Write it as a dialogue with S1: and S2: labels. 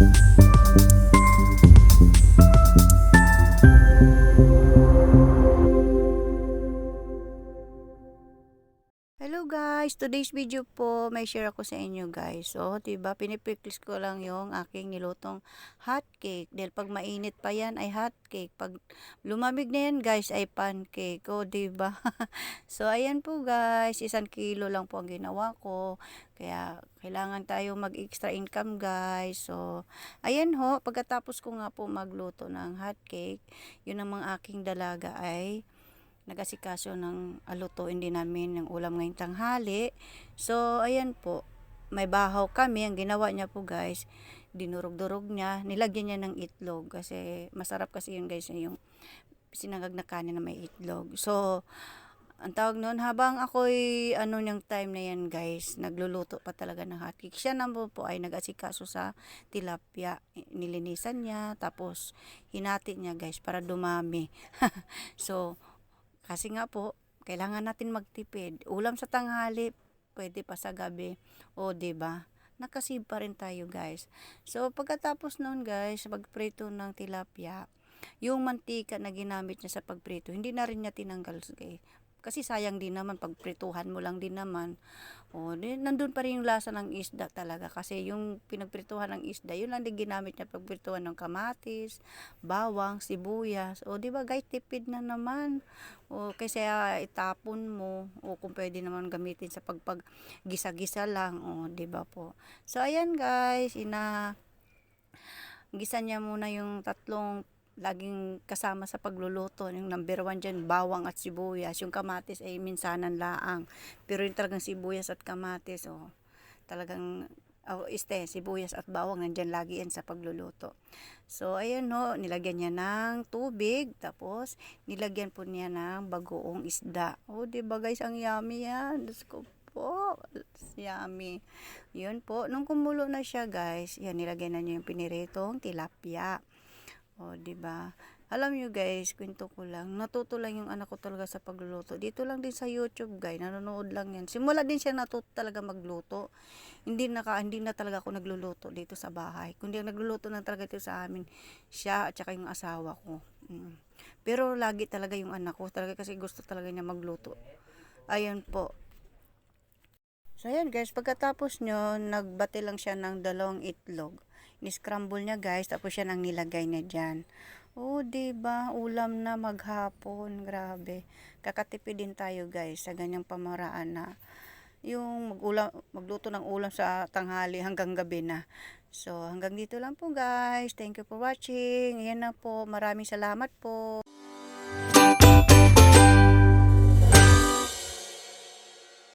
S1: you today's video po may share ako sa inyo guys. So, 'di ba, pinipiklis ko lang yung aking nilutong hot cake. Dahil pag mainit pa 'yan ay hot cake. Pag lumamig na 'yan guys ay pancake. O, 'di ba? so, ayan po guys, isang kilo lang po ang ginawa ko. Kaya kailangan tayo mag-extra income guys. So, ayan ho, pagkatapos ko nga po magluto ng hot cake, yun ang mga aking dalaga ay nag-asikaso ng alutuin din namin ng ulam ngayong tanghali. So, ayan po. May bahaw kami. Ang ginawa niya po guys, dinurog-durog niya. Nilagyan niya ng itlog. Kasi masarap kasi yun guys, yung sinangag na kanin na may itlog. So, ang tawag noon, habang ako'y ano niyang time na yan guys, nagluluto pa talaga ng hotcake. Siya naman po ay nag-asikaso sa tilapia. Nilinisan niya, tapos hinati niya guys para dumami. so, kasi nga po, kailangan natin magtipid. Ulam sa tanghali, pwede pa sa gabi. O, ba? Nakasave pa rin tayo, guys. So, pagkatapos noon, guys, pagprito ng tilapia, yung mantika na ginamit niya sa pagprito, hindi na rin niya tinanggal. Eh. Kasi sayang din naman, pagprituhan mo lang din naman. O, di, nandun pa rin yung lasa ng isda talaga. Kasi yung pinagprituhan ng isda, yun lang din ginamit niya pagprituhan ng kamatis, bawang, sibuyas. O, di ba guys, tipid na naman. O, kasi itapon mo. O, kung pwede naman gamitin sa pagpag gisa-gisa lang. O, di ba po. So, ayan guys, ina gisa niya muna yung tatlong laging kasama sa pagluluto. Yung number one dyan, bawang at sibuyas. Yung kamatis ay minsanan laang. Pero yung talagang sibuyas at kamatis, oh, talagang oh, este, sibuyas at bawang nandyan lagi yan sa pagluluto. So, ayan no, nilagyan niya ng tubig, tapos nilagyan po niya ng bagoong isda. Oh, di ba guys, ang yummy yan. Diyos ko po, yummy. Yun po, nung kumulo na siya guys, yan, nilagyan na niya yung piniritong tilapia. O, di ba? Alam nyo guys, kwento ko lang, natuto lang yung anak ko talaga sa pagluluto. Dito lang din sa YouTube, guys, nanonood lang yan. Simula din siya natuto talaga magluto. Hindi na, ka, hindi na talaga ako nagluluto dito sa bahay. Kundi ang nagluluto na talaga dito sa amin, siya at saka yung asawa ko. Mm. Pero lagi talaga yung anak ko, talaga kasi gusto talaga niya magluto. Ayun po. So, ayan guys, pagkatapos nyo, nagbati lang siya ng dalawang itlog. Ni-scramble niya guys, tapos siya nang nilagay niya dyan. Oh, 'di ba? Ulam na maghapon, grabe. Kakatipid din tayo guys sa ganyang pamaraan na yung magulam, magluto ng ulam sa tanghali hanggang gabi na. So, hanggang dito lang po guys. Thank you for watching. Ayan na po. Maraming salamat po.